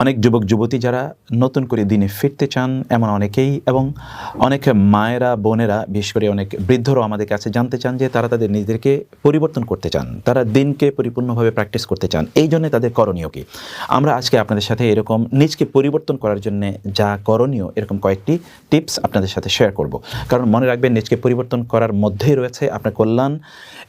অনেক যুবক, যুবতী যারা নতুন করে দিনে ফিরতে চান, এমন অনেকেই এবং অনেক মায়েরা, বোনেরা, বিশেষ করে অনেক বৃদ্ধরাও আমাদের কাছে জানতে চান যে তারা তাদের নিজেদেরকে পরিবর্তন করতে চান, তারা দিনকে পরিপূর্ণভাবে প্র্যাকটিস করতে চান। এই জন্য তাদের করণীয় কি? আমরা আজকে আপনাদের সাথে এরকম নিজকে পরিবর্তন করার জন্য যা করণীয়, এরকম কয়েকটি টিপস আপনাদের সাথে শেয়ার করব। কারণ মনে রাখবেন, নিজকে পরিবর্তন করার মধ্যেই রয়েছে আপনার কল্যাণ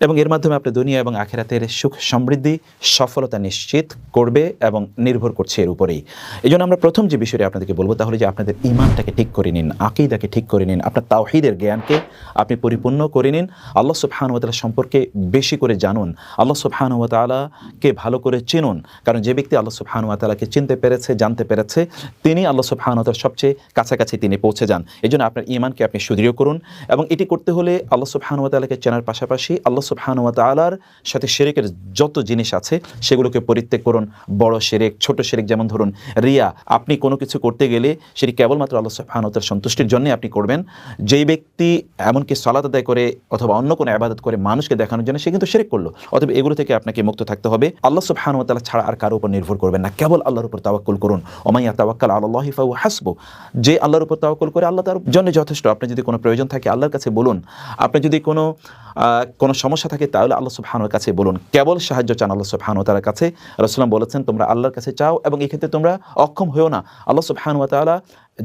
এবং এর মাধ্যমে আপনার দুনিয়া এবং আখেরাতের সুখ সমৃদ্ধি, সফলতা নিশ্চিত করবে এবং নির্ভর করছে এর উপরেই। এই জন্য আমরা প্রথম যে বিষয়টি আপনাদেরকে বলব তাহলে যে আপনাদের ইমানটাকে ঠিক করে নিন, আকিদাকে ঠিক করে নিন, আপনার তাওহিদের জ্ঞানকে আপনি পরিপূর্ণ করে নিন। আল্লাহ সুবহানুয়াতালা সম্পর্কে বেশি করে জানুন। আল্লাহ সুবহানুয়াতালাকে ভালো করে চিনুন। কারণ যে ব্যক্তি আল্লাহ সুবহানুয়াতালাকে চিনতে পেরেছে, জানতে পেরেছে, তিনি আল্লাহ সুবহানুয়াতার সবচেয়ে কাছাকাছি তিনি পৌঁছে যান। এই জন্য আপনার ইমানকে আপনি সুদৃঢ় করুন এবং এটি করতে হলে আল্লাহ সুবহানুয়াতালাকে চেনার পাশাপাশি আল্লাহ সুবহানুয়াতালার সাথে শেরেকের যত জিনিস আছে, সেগুলোকে পরিত্যাগ করুন। বড় শেরেক, ছোট শেরেক যেমন ধরুন রিয়া, আপনি কোনো কিছু করতে গেলে সেটি কেবলমাত্র আল্লাহ সুবহানুয়াতার সন্তুষ্টির জন্য আপনি করবেন। যেই ব্যক্তি এমনকি সালাত আদায় করে অথবা অন্য কোনো আবাদত করে মানুষকে দেখানোর জন্য সে কিন্তু শেরেক করল অথবা এগুলো থেকে আপনাকে মুক্ত থাকতে হবে। আল্লাহ সুবহানুয়াতালা ছাড়া আর কারও উপর নির্ভর করবেন না, কেবল আল্লাহর উপর তাওয়াক্কুল করুন। ওমাইয়া তাওয়াক্কাল আল্লাহ ফাউ হাসবো যে আল্লাহর উপর তাওয়াক্কুল করে আল্লাহ তার জন্য যথেষ্ট। আপনি যদি কোনো প্রয়োজন থাকে আল্লাহর কাছে বলুন। আপনি যদি কোনো কোনো সমস্যা থাকে তাহলে আল্লাহ সুবহানুর কাছে বলুন। কেবল সাহায্য চান আল্লাহ সুবহানু তাআলার কাছে। রসুলাম বলেছেন, তোমরা আল্লাহর কাছে চাও এবং এক্ষেত্রে ক্ষেত্রে তোমরা অক্ষম হয়েও না আল্লাহ সুবহানু তাআলা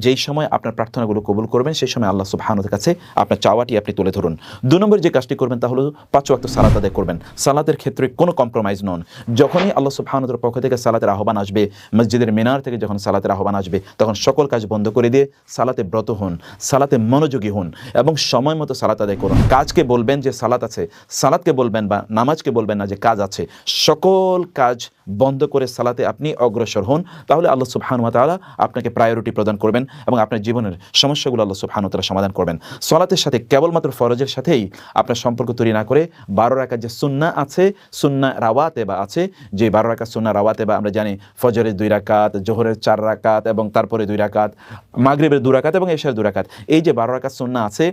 যেই সময় আপনার প্রার্থনাগুলো কবুল করবেন, সেই সময় আল্লাহ সুবহানুর কাছে আপনার চাওয়াটি আপনি তুলে ধরুন। দু নম্বর যে কাজটি করবেন তা হলো পাঁচ ওয়াক্ত সালাত আদায় করবেন। সালাতের ক্ষেত্রে কোনো কম্প্রোমাইজ নন। যখনই আল্লাহ সুবহানুর পক্ষ থেকে সালাতের আহ্বান আসবে, মসজিদের মিনার থেকে যখন সালাতের আহ্বান আসবে, তখন সকল কাজ বন্ধ করে দিয়ে সালাতে ব্রত হন, সালাতে মনোযোগী হন এবং সময় মতো সালাত আদায় করুন। কাজকে বলবেন যে সালাত আছে, সালাতকে বলবেন বা নামাজকে বলবেন না যে কাজ আছে, সকল কাজ বন্ধ করে সালাতে আপনি অগ্রসর হন, তাহলে আল্লাহ সুবহানু আপনাকে প্রায়োরিটি প্রদান করবেন। এবং আপনার জীবনের সমস্যাগুলো আল্লাহ সুবহানু তাআলা সমাধান করবেন। সলাতের সাথে কেবলমাত্র ফরজের সাথেই আপনার সম্পর্ক তৈরি না করে বারো রাকাত যে সুন্না আছে সুন্না রাওয়াতে বা আছে, যে বারো রাকাত সুন্না রাওয়াতে বা আমরা জানি ফজরের দুই রাকাত, জোহরের চার রাকাত এবং তারপরে দুই রাকাত, মাগরীবের দু রাকাত এবং এশার দু রাকাত। এই যে বারো রাকাত সুন্না আছে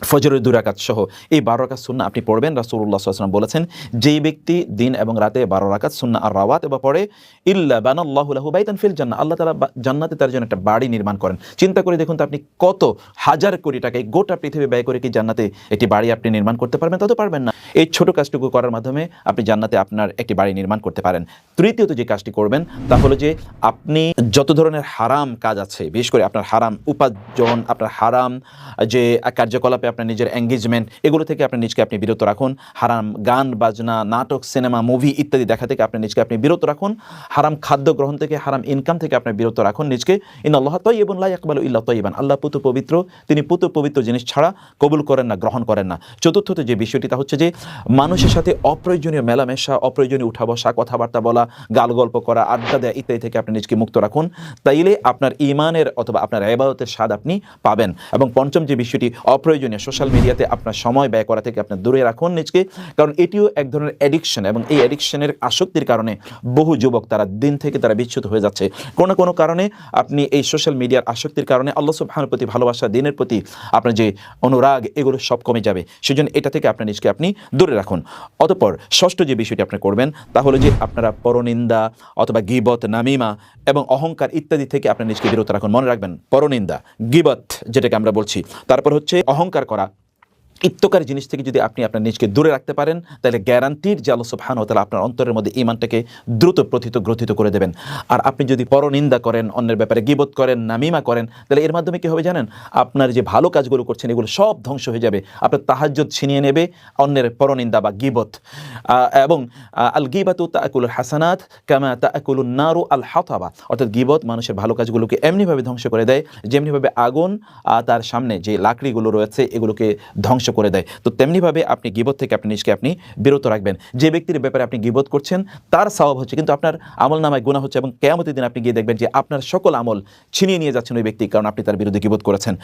ফজরের দুরাকাত সহ এই বারো রাকাত সুন্না আপনি পড়বেন। রাসূলুল্লাহ সাল্লাম বলেছেন, যেই ব্যক্তি দিন এবং রাতে বারো রাকাত সুন্না আর রাওয়াত এবং পড়ে, ইল্লা লাহু বাইতান ফিল জান্নাহ। আল্লাহ তাআলা বা- জান্নাতে তার জন্য একটা বাড়ি নির্মাণ করেন। চিন্তা করে দেখুন তো আপনি কত হাজার কোটি টাকা এই গোটা পৃথিবী ব্যয় করে কি জান্নাতে একটি বাড়ি আপনি নির্মাণ করতে পারবেন, তা তো পারবেন না। এই ছোট কাজটুকু করার মাধ্যমে আপনি জান্নাতে আপনার একটি বাড়ি নির্মাণ করতে পারেন। তৃতীয়ত যে কাজটি করবেন, তা হলো যে আপনি যত ধরনের হারাম কাজ আছে, বিশেষ করে আপনার হারাম উপার্জন, আপনার হারাম যে কার্যকলাপে আপনার নিজের এঙ্গেজমেন্ট এগুলো থেকে আপনি নিজকে আপনি বিরত রাখুন। হারাম গান, বাজনা, নাটক সিনেমা মুভি ইত্যাদি দেখা থেকে আপনি নিজকে আপনি বিরত রাখুন। হারাম খাদ্য গ্রহণ থেকে, হারাম ইনকাম থেকে আপনি বিরত রাখুন নিজকে। ইন আল্লাহ তৈবন লাই আকবাল ইল্লা তৈবান আল্লাহ পুতু পবিত্র, তিনি পুতু পবিত্র জিনিস ছাড়া কবুল করেন না, গ্রহণ করেন না। চতুর্থত যে বিষয়টি, তা হচ্ছে যে মানুষের সাথে অপ্রয়োজনীয় মেলামেশা, অপ্রয়োজনীয় উঠা বসা, কথাবার্তা বলা গাল গল্প করা, আড্ডা দেয়া ইত্যাদি থেকে আপনি নিজকে মুক্ত রাখুন। তাইলে আপনার ইমানের অথবা আপনার এবাদতের স্বাদ আপনি পাবেন। এবং পঞ্চম যে বিষয়টি, অপ্রয়োজনীয় সোশ্যাল মিডিয়াতে আপনার সময় ব্যয় করা থেকে আপনার দূরে রাখুন নিজকে, কারণ এটিও এক ধরনের অ্যাডিকশন এবং এই অ্যাডিকশনের আসক্তির কারণে বহু যুবক তারা দিন থেকে তারা বিচ্ছুত হয়ে যাচ্ছে। কোনো না কোনো কারণে আপনি এই সোশ্যাল মিডিয়ার আসক্তির কারণে আল্লাহ সুবহানের প্রতি ভালোবাসা, দিনের প্রতি আপনার যে অনুরাগ, এগুলো সব কমে যাবে। সেজন্য এটা থেকে আপনার নিজকে আপনি দূরে রাখুন। অতঃপর ষষ্ঠ যে বিষয়টি আপনি করবেন, তা হলো যে আপনারা পরনিন্দা অথবা গিবত, নামিমা এবং অহংকার ইত্যাদি থেকে আপনার নিজকে বিরত রাখুন। মনে রাখবেন, পরনিন্দা, গিবত যেটাকে আমরা বলছি। তারপর হচ্ছে অহংকার করা ইত্যকার জিনিস থেকে যদি আপনি আপনার নিজকে দূরে রাখতে পারেন, তাহলে গ্যারান্টির যে আল্লাহ সুবহান ও তাআলা আপনার অন্তরের মধ্যে ইমানটাকে দ্রুত প্রথিত, গ্রথিত করে দেবেন। আর আপনি যদি পরনিন্দা করেন, অন্যের ব্যাপারে গিবত করেন, নামিমা করেন, তাহলে এর মাধ্যমে কি হবে জানেন? আপনার যে ভালো কাজগুলো করছেন, এগুলো সব ধ্বংস হয়ে যাবে। আপনার তাহাজ্জুদ ছিনিয়ে নেবে অন্যের পরনিন্দা বা গিবত। এবং আল গিবাতু তাকুল হাসানাত কামা তাকুল নারু আল হাতাবা। অর্থাৎ গিবত মানুষের ভালো কাজগুলোকে এমনিভাবে ধ্বংস করে দেয়, যেমনিভাবে আগুন তার সামনে যে লাকড়িগুলো রয়েছে, এগুলোকে ধ্বংস করে দেয়। তো তেমনিভাবে আপনি গিবত থেকে আপনি নিজকে আপনি বিরত রাখবেন। যে ব্যক্তির ব্যাপারে আপনি গিবত করছেন, তার স্বভাব হচ্ছে কিন্তু আপনার আমল নামায় গুণা হচ্ছে এবং কেয়ামতের দিন আপনি গিয়ে দেখবেন যে আপনার সকল আমল ছিনিয়ে নিয়ে যাচ্ছেন ওই ব্যক্তি কারণ আপনি তার বিরুদ্ধে গিবত করেছেন।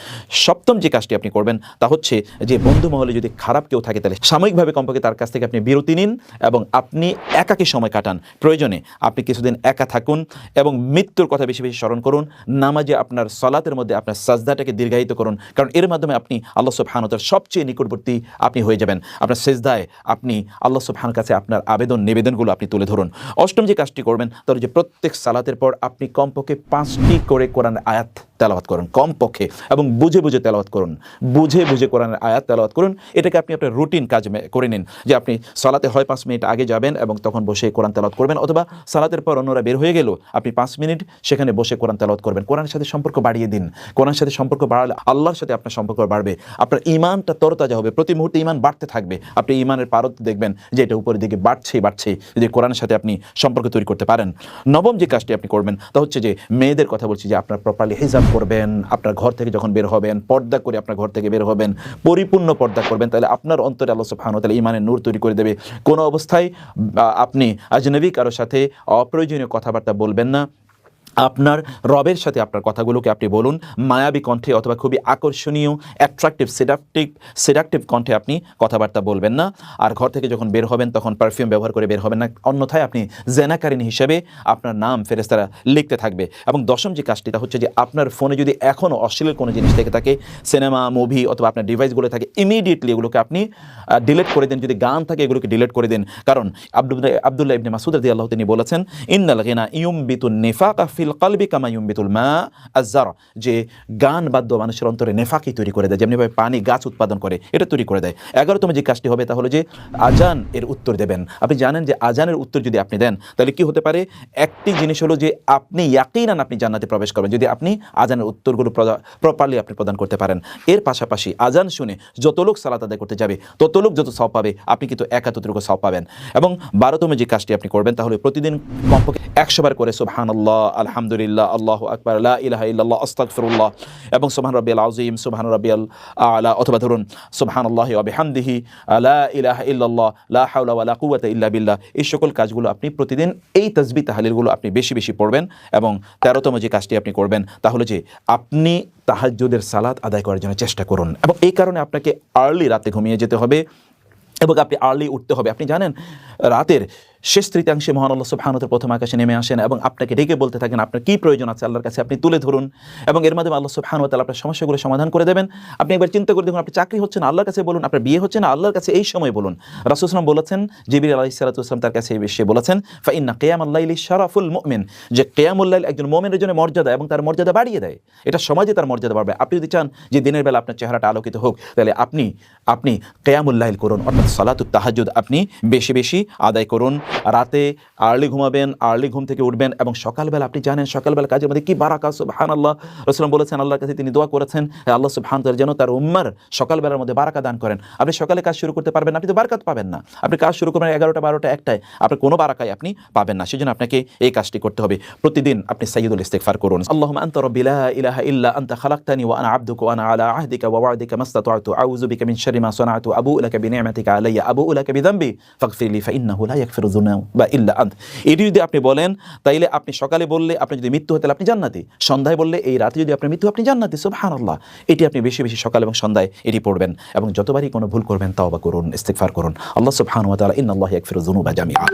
সপ্তম যে কাজটি আপনি করবেন তা হচ্ছে যে বন্ধু মহলে যদি খারাপ কেউ থাকে তাহলে সাময়িকভাবে কমপক্ষে তার কাছ থেকে আপনি বিরতি নিন এবং আপনি একাকী সময় কাটান। প্রয়োজনে আপনি কিছুদিন একা থাকুন এবং মৃত্যুর কথা বেশি বেশি স্মরণ করুন। নামাজে আপনার সলাতের মধ্যে আপনার সাজদাটাকে দীর্ঘায়িত করুন। কারণ এর মাধ্যমে আপনি আল্লাহ সুবহানাহু ওয়া তাআলার সবচেয়ে নিকটবর্তী আপনি হয়ে যাবেন। আপনার সেজদায় আপনি আল্লাহ সুবহানার কাছে আপনার আবেদন, নিবেদনগুলো আপনি তুলে ধরুন। অষ্টম যে কাজটি করবেন তাহলে যে প্রত্যেক সালাতের পর আপনি কমপক্ষে পাঁচটি করে কোরআন আয়াত তেলাওয়াত করুন, কমপক্ষে, এবং বুঝে বুঝে তেলাওয়াত করুন, বুঝে বুঝে কোরআনের আয়াত তেলাওয়াত করুন। এটাকে আপনি আপনার রুটিন কাজ করে নিন, যে আপনি সালাতে হয় পাঁচ মিনিট আগে যাবেন এবং তখন বসে কোরআন তেলাওয়াত করবেন, অথবা সালাতের পর অন্যরা বের হয়ে গেল, আপনি পাঁচ মিনিট সেখানে বসে কোরআন তেলাওয়াত করবেন। কোরআনের সাথে সম্পর্ক বাড়িয়ে দিন। কোরআনের সাথে সম্পর্ক বাড়ালে আল্লাহর সাথে আপনার সম্পর্ক বাড়বে। আপনার ইমানটা তরতাজা হবে, প্রতি মুহূর্তে ইমান বাড়তে থাকবে। আপনি ইমানের পারত দেখবেন যে এটা উপরের দিকে বাড়ছে বাড়ছে যদি কোরআনের সাথে আপনি সম্পর্ক তৈরি করতে পারেন। নবম যে কাজটি আপনি করবেন, তা হচ্ছে যে মেয়েদের কথা বলছি যে আপনার প্রপারলি হিজাব করবেন, আপনার ঘর থেকে যখন বের হবেন, পর্দা করে আপনার ঘর থেকে বের হবেন, পরিপূর্ণ পর্দা করবেন, তাহলে আপনার অন্তরে আল্লাহ সফান তাহলে ইমানের নূর তৈরি করে দেবে। কোনো অবস্থায় আপনি আজনবী কারোর সাথে অপ্রয়োজনীয় কথাবার্তা বলবেন না। আপনার রবের সাথে আপনার কথাগুলোকে আপনি বলুন, মায়াবী কণ্ঠে অথবা খুবই আকর্ষণীয় অ্যাট্রাকটিভ সেডাকটিভ সেডাকটিভ কণ্ঠে আপনি কথাবার্তা বলবেন না। আর ঘর থেকে যখন বের হবেন, তখন পারফিউম ব্যবহার করে বের হবেন না। অন্যথায় আপনি জেনাকারিনী হিসেবে আপনার নাম ফেরেস্তারা লিখতে থাকবে। এবং দশম যে কাজটি, তা হচ্ছে যে আপনার ফোনে যদি এখনও অশ্লীল কোনো জিনিস থেকে থাকে সিনেমা মুভি অথবা আপনার ডিভাইসগুলো থাকে ইমিডিয়েটলি এগুলোকে আপনি ডিলেট করে দিন। যদি গান থাকে, এগুলোকে ডিলেট করে দিন। কারণ আব্দুল্লাহ আব্দুল্লাহ ইবনে মাসুদ রাদি আল্লাহ তিনি বলেছেন, ইন্নাল গিনা ইউমবিতুন নিফাকা ফিল কলবি কামা ইউমবিতুল মা আজ্জার, যে গান বাদ্য মানুষের অন্তরে নেফাকি তৈরি করে দেয় যেমনিভাবে পানি গাছ উৎপাদন করে, এটা তৈরি করে দেয়। এগারোতম যে কাজটি হবে তাহলে যে আজান এর উত্তর দেবেন। আপনি জানেন যে আজানের উত্তর যদি আপনি দেন, তাহলে কি হতে পারে? একটি জিনিস হলো যে আপনি ইয়াকিনান আপনি জান্নাতে প্রবেশ করবেন, যদি আপনি আজানের উত্তরগুলো প্রপারলি আপনি প্রদান করতে পারেন। এর পাশাপাশি আজান শুনে যত লোক সালাত আদায় করতে যাবে, তত লোক যত সব পাবে, আপনি কিন্তু একাত্তরটুকু সব পাবেন। এবং বারোতম যে কাজটি আপনি করবেন তাহলে প্রতিদিন কমপক্ষে একশো বার করে সুবহানাল্লাহ আলহামদুলিল্লাহ, আল্লাহ আকবর, লা ইলাহা ইল্লাল্লাহ, আস্তাগফিরুল্লাহ এবং সুবহান রাব্বিয়াল আযীম, সুবহান রাব্বিয়াল আলা, অথবা ধরুন, সুবহানাল্লাহি ওয়া বিহামদিহি, লা ইলাহা ইল্লাল্লাহ, লা হাওলা ওয়া লা কুওয়াতা ইল্লা বিল্লাহ, এই সকল কাজগুলো আপনি প্রতিদিন এই তাসবিহ তাহালিলগুলো আপনি বেশি বেশি পড়বেন এবং তেরোতম যে কাজটি আপনি করবেন তাহলে যে আপনি তাহাজ্জুদের সালাত আদায় করার জন্য চেষ্টা করুন এবং এই কারণে আপনাকে আর্লি রাতে ঘুমিয়ে যেতে হবে এবং আপনি আর্লি উঠতে হবে। আপনি জানেন, রাতের শেষ তৃতীয়াংশে মহান আল্লাহ সুবহানাহুর প্রথম আকাশে নেমে আসেন এবং আপনাকে ডেকে বলতে থাকেন, আপনার কী প্রয়োজন আছে আল্লাহর কাছে আপনি তুলে ধরুন। এবং এর মাধ্যমে আল্লাহ তাআলা আপনার সমস্যাগুলো সমাধান করে দেবেন। আপনি একবার চিন্তা করে দেখুন আপনার চাকরি হচ্ছে না আল্লাহর কাছে বলুন, আপনার বিয়ে হচ্ছে না, আল্লাহর কাছে এই সময় বলুন। রাসূলুল্লাহ বলেছেন, জিবরিল আলাইহিস সালাতু ওয়াসসালাম তার কাছে এই বিষয়ে বলেছেন, ফা ইন্না কিয়ামাল লাইলি শারাফুল মুমিন যে কিয়ামুল লাইল একজন মুমিনের জন্য মর্যাদা এবং তার মর্যাদা বাড়িয়ে দেয়। এটা সমাজে তার মর্যাদা বাড়বে। আপনি যদি চান যে দিনের বেলা আপনার চেহারাটা আলোকিত হোক, তাহলে আপনি আপনি কেয়ামুল লাইল করুন। অর্থাৎ সালাতুত তাহাজ্জুদ আপনি বেশি বেশি আদায় করুন। রাতে আর্লি ঘুমাবেন আর্লি ঘুম থেকে উঠবেন এবং সকালবেলা, আপনি জানেন সকালবেলা কাজের মধ্যে কি বারাকা সুবহান আল্লাহ রসুলাম বলেছেন আল্লাহর কাছে তিনি দোয়া করেছেন আল্লাহ সুবহান তাআলা যেন তার উম্মার সকালবেলার মধ্যে বারাকা দান করেন। আপনি সকালে কাজ শুরু করতে পারবেন আপনি তো বারাকাত পাবেন না। আপনি কাজ শুরু করবেন এগারোটা, বারোটা, একটায় আপনি কোনো বারাকাই আপনি পাবেন না। সেজন্য আপনাকে এই কাজটি করতে হবে। প্রতিদিন আপনি সাইয়দুল ইস্তেগফার করুন। আল্লাহুম্মা আনতা রাব্বি লা ইলাহা ইল্লা আনতা খালাকতানি ওয়া আনা আবদুকা ওয়া আনা আলা আহদিকা ওয়া ওয়া'দিকা মাস্তাতা'তু। আউযু বিকা মিন শাররি মা সানা'তু। আবুউ লাকা বিনি'মাতিকা আলাইয়া। আবুউ লাকা বিযামবি। ফাগফির লি ফাইন্নাহু লা ইয়াগফিরু যুনুবা ইল্লা আন্ত এটি যদি আপনি বলেন, তাইলে আপনি সকালে বললে আপনি যদি মৃত্যু হয় তাহলে আপনি জান্নাতি। সন্ধ্যায় বললে এই রাতে যদি আপনার মৃত্যু, আপনি জান্নাতি, সুবহানাল্লাহ। এটি আপনি বেশি বেশি সকাল এবং সন্ধ্যায় এটি পড়বেন এবং যতবারই কোনো ভুল করবেন, তাওবা করুন ইস্তেকফার করুন। আল্লাহ সুবহানাহু ওয়া তাআলা ইন্নাল্লাহা ইয়াগফিরু যুনুবা জামিআ।